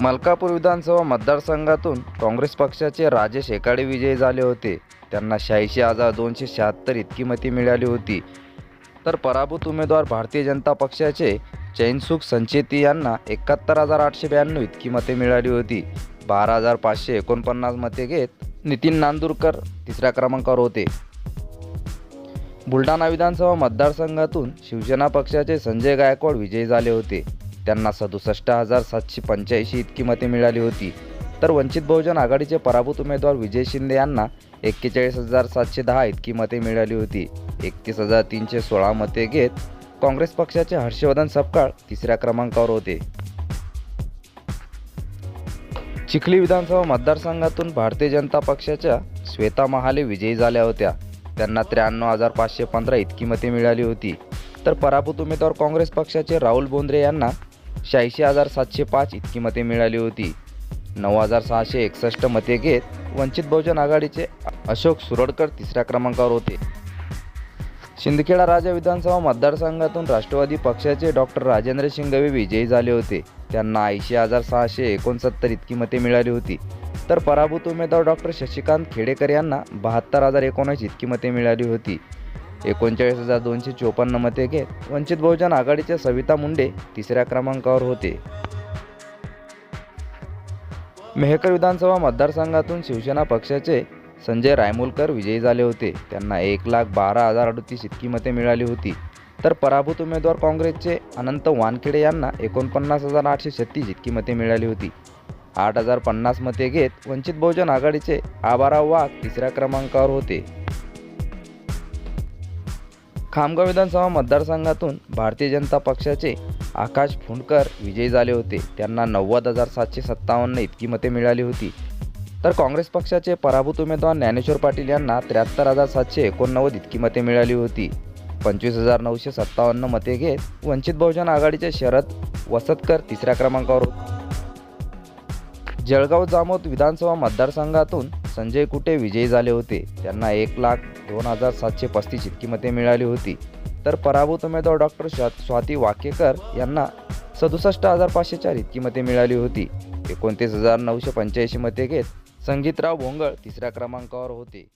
मलकापूर विधानसभा मतदारसंघातून काँग्रेस पक्षाचे राजेश एकाडे विजयी झाले होते. त्यांना शहाऐंशी हजार दोनशे शहात्तर इतकी मते मिळाली होती. तर पराभूत उमेदवार भारतीय जनता पक्षाचे चैनसुख संचेती यांना एकाहत्तर हजार आठशे ब्याण्णव इतकी मते मिळाली होती. बारा हजार पाचशे एकोणपन्नास मते घेत नितीन नांदूरकर तिसऱ्या क्रमांकावर होते. बुलढाणा विधानसभा मतदारसंघातून शिवसेना पक्षाचे संजय गायकवाड विजयी झाले होते. त्यांना सदुसष्ट हजार सातशे पंच्याऐंशी इतकी मते मिळाली होती. तर वंचित बहुजन आघाडीचे पराभूत उमेदवार विजय शिंदे यांना एक्केचाळीस हजार सातशे दहा इतकी मते मिळाली होती. एकतीस हजार तीनशे सोळा मते घेत काँग्रेस पक्षाचे हर्षवर्धन सपकाळ तिसऱ्या क्रमांकावर होते. चिखली विधानसभा मतदारसंघातून भारतीय जनता पक्षाच्या श्वेता महाले विजयी झाल्या होत्या. त्यांना त्र्याण्णव हजार पाचशे पंधरा इतकी मते मिळाली होती. तर पराभूत उमेदवार काँग्रेस पक्षाचे राहुल बोंद्रे यांना शहाऐंशी हजार सातशे पाच इतकी मते मिळाली होती. नऊ हजार सहाशे एकसष्ट मते घेत वंचित बहुजन आघाडीचे अशोक सुरडकर तिसऱ्या क्रमांकावर होते. शिंदखेडा राजा विधानसभा मतदारसंघातून राष्ट्रवादी पक्षाचे डॉक्टर राजेंद्र शिंगवे विजयी झाले होते. त्यांना ऐंशी हजार सहाशे एकोणसत्तर इतकी मते मिळाली होती. तर पराभूत उमेदवार डॉक्टर शशिकांत खेडेकर यांना बहात्तर हजार एकोणऐंशी इतकी मते मिळाली होती. एकोणचाळीस हजार दोनशे चोपन्न मते घेत वंचित बहुजन आघाडीचे सविता मुंडे तिसऱ्या क्रमांकावर होते. मेहकर विधानसभा मतदारसंघातून शिवसेना पक्षाचे संजय रायमुलकर विजयी झाले होते. त्यांना एक लाख बारा हजार अडतीस इतकी मते मिळाली होती. तर पराभूत उमेदवार काँग्रेसचे अनंत वानखेडे यांना एकोणपन्नास हजार आठशे छत्तीस इतकी मते मिळाली होती. आठ हजार पन्नास मते घेत वंचित बहुजन आघाडीचे आबाराव वाघ तिसऱ्या क्रमांकावर होते. खामगाव विधानसभा मतदारसंघातून भारतीय जनता पक्षाचे आकाश फुंडकर विजयी झाले होते. त्यांना नव्वद हजार सातशे सत्तावन्न इतकी मते मिळाली होती. तर काँग्रेस पक्षाचे पराभूत उमेदवार ज्ञानेश्वर पाटील यांना त्र्याहत्तर हजार सातशे एकोणनव्वद इतकी मते मिळाली होती. पंचवीस हजार नऊशे सत्तावन्न मते घेत वंचित बहुजन आघाडीचे शरद वसतकर तिसऱ्या क्रमांकावर होते. जळगाव जामोद विधानसभा मतदारसंघातून संजय कुटे विजयी झाले होते? त्यांना एक लाख दोन हजार सातशे पस्तीस इतकी मते मिळाली होती. तर पराभूत उमेदवार डॉक्टर स्वाती वाकेकर यांना सदुसष्ट हजार पाचशे चार इतकी मते मिळाली होती. एकोणतीस हजार नऊशे पंच्याऐंशी मते घेत संगीतराव भोंगळ तिसऱ्या क्रमांकावर होते.